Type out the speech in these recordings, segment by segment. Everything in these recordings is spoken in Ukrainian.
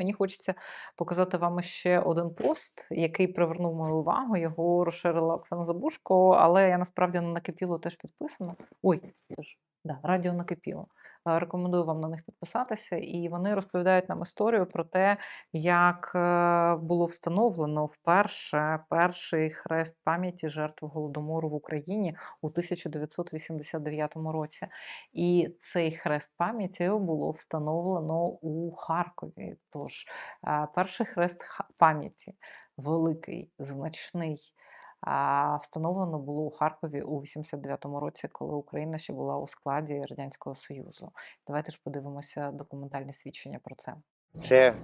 мені хочеться показати вам ще один пост, який привернув мою увагу. Його розширила Оксана Забушко, але я насправді на накипіло теж підписана. Ой, це да, радіо накипіло. Рекомендую вам на них підписатися, і вони розповідають нам історію про те, як е, було встановлено вперше перший хрест пам'яті жертв голодомору в Україні у 1989 році. І цей хрест пам'яті було встановлено у Харкові. Тож е, перший хрест пам'яті великий, значний. Встановлено було у Харкові у 89-му році, коли Україна ще була у складі Радянського Союзу. Давайте ж подивимося документальні свідчення про це. Це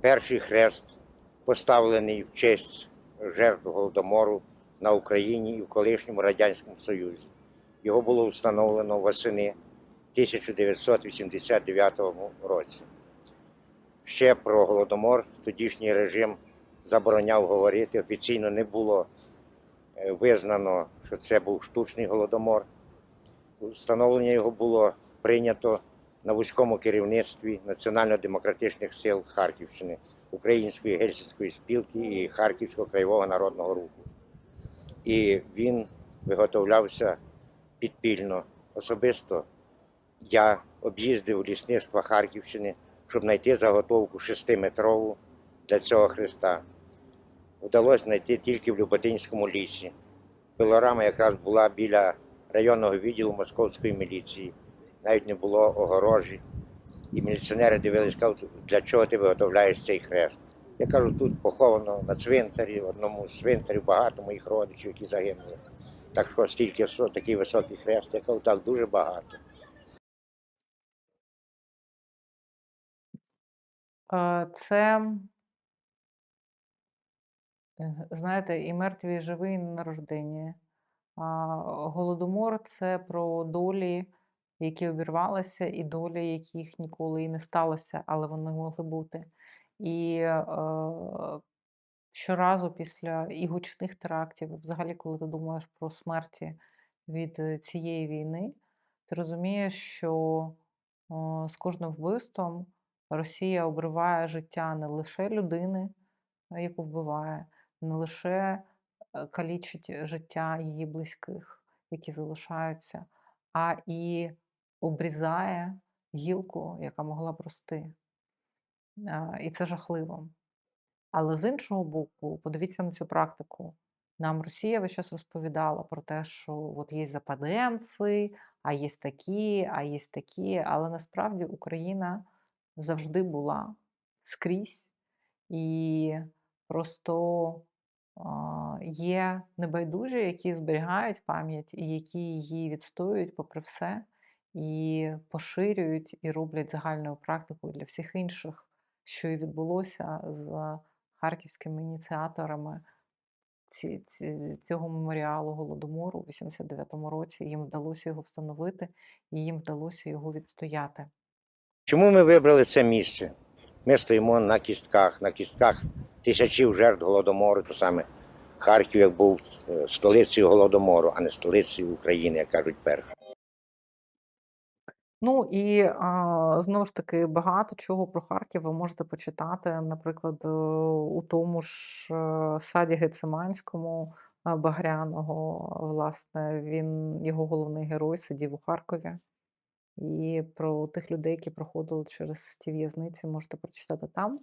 перший хрест, поставлений в честь жертв Голодомору на Україні і в колишньому Радянському Союзі. Його було встановлено восени 1989 році. Ще про Голодомор тодішній режим забороняв говорити. Офіційно не було визнано, що це був штучний голодомор. Встановлення його було прийнято на вузькому керівництві Національно-демократичних сил Харківщини, Української гельсінської спілки і Харківського краєвого народного руху. І він виготовлявся підпільно. Особисто я об'їздив лісництва Харківщини, щоб знайти заготовку шестиметрову для цього хреста. Вдалося знайти тільки в Люботинському лісі. Пилорама якраз була біля районного відділу московської міліції навіть не було огорожі. І міліціонери дивились, кажуть, для чого ти виготовляєш цей хрест. Я кажу, тут поховано на цвинтарі, в одному з цвинтарів багато моїх родичів, які загинули. Так що стільки такий високий хрест, я кажу, так дуже багато. Це, знаєте, і мертві, і живі, і нерождені. А, Голодомор це про долі, які обірвалися, і долі, яких ніколи і не сталося, але вони могли бути. І е, щоразу після і гучних терактів, взагалі, коли ти думаєш про смерті від е, цієї війни, ти розумієш, що е, з кожним вбивством Росія обриває життя не лише людини, е, яку вбиває, не лише е, калічить життя її близьких, які залишаються, а і обрізає гілку, яка могла б рости. І це жахливо. Але з іншого боку, подивіться на цю практику. Нам Росія весь час розповідала про те, що от є западенці, а є такі, а є такі. Але насправді Україна завжди була скрізь, і просто є небайдужі, які зберігають пам'ять і які її відстоюють попри все, і поширюють і роблять загальною практикою для всіх інших, що і відбулося з харківськими ініціаторами ці, ці, цього меморіалу Голодомору у 89-му році. Їм вдалося його встановити, і їм вдалося його відстояти. Чому ми вибрали це місце? Ми стоїмо на кістках, на кістках тисячів жертв Голодомору, то саме Харків, як був е, столицею Голодомору, а не столицею України, як кажуть перші. Ну і знову ж таки багато чого про Харків ви можете почитати, наприклад, е, у тому ж е, саді Гециманському Багряного. Власне, він його головний герой сидів у Харкові. І про тих людей, які проходили через ті в'язниці, можете прочитати там.